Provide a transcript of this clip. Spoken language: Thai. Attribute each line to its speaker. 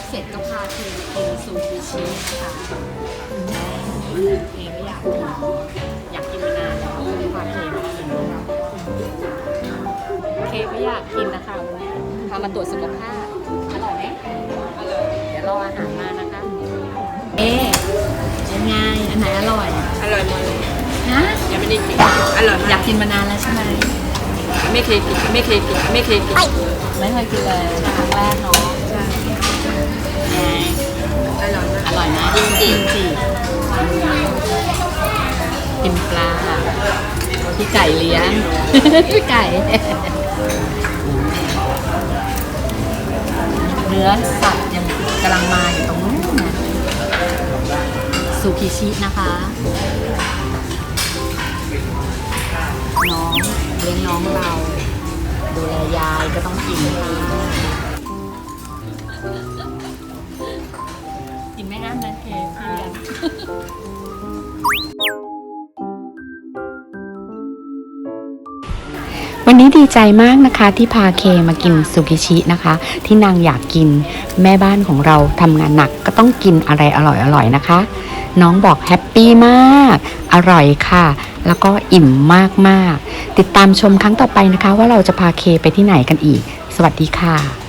Speaker 1: บเสร็จก็พาเธอไปกินซูชิชินะคะเอไม่อยากกินอยากกินมานานแล้วเลยพาเคมากินเคไม่อยากกินนะคะวันนี้พามาตรวจสุขภาพอร่อยไหมอร่อยเดี๋ยวรออาหารมานะคะ เอ๊ยังไงอันไหนอร่อย
Speaker 2: อร่อยหมดเลย
Speaker 1: ฮะ
Speaker 2: ยังไม่ได้กินอร่อย
Speaker 1: อยากกินมานานแล้วใช่ไหม
Speaker 2: ไม่เคยกินไม่เคยกินไม่เคยกิน
Speaker 1: ไม่เคยกินเลยครั้งแรกเนาะ
Speaker 2: ก
Speaker 1: อร่อยนะจริงจริงจริงกินปลาพี่ไก่เลี้ยงพี่ไก่ เนื้อสัตว์ยังกำลังมาอยู่ตรงนู้นนะซูกิชินะคะ น้องเลี้ยงน้องเรา ดูแลยายก็ต้องกินค่ะ กินไม่อั้นนะเคเพื่อน
Speaker 3: วันนี้ดีใจมากนะคะที่พาเคมากินซูกิชินะคะ ที่นางอยากกินแม่บ้านของเราทำงานหนักก็ต้องกินอะไรอร่อยๆนะคะ น้องบอกแฮปปี้มาก อร่อยค่ะ แล้วก็อิ่มมากๆ ติดตามชมครั้งต่อไปนะคะ ว่าเราจะพาเคไปที่ไหนกันอีก สวัสดีค่ะ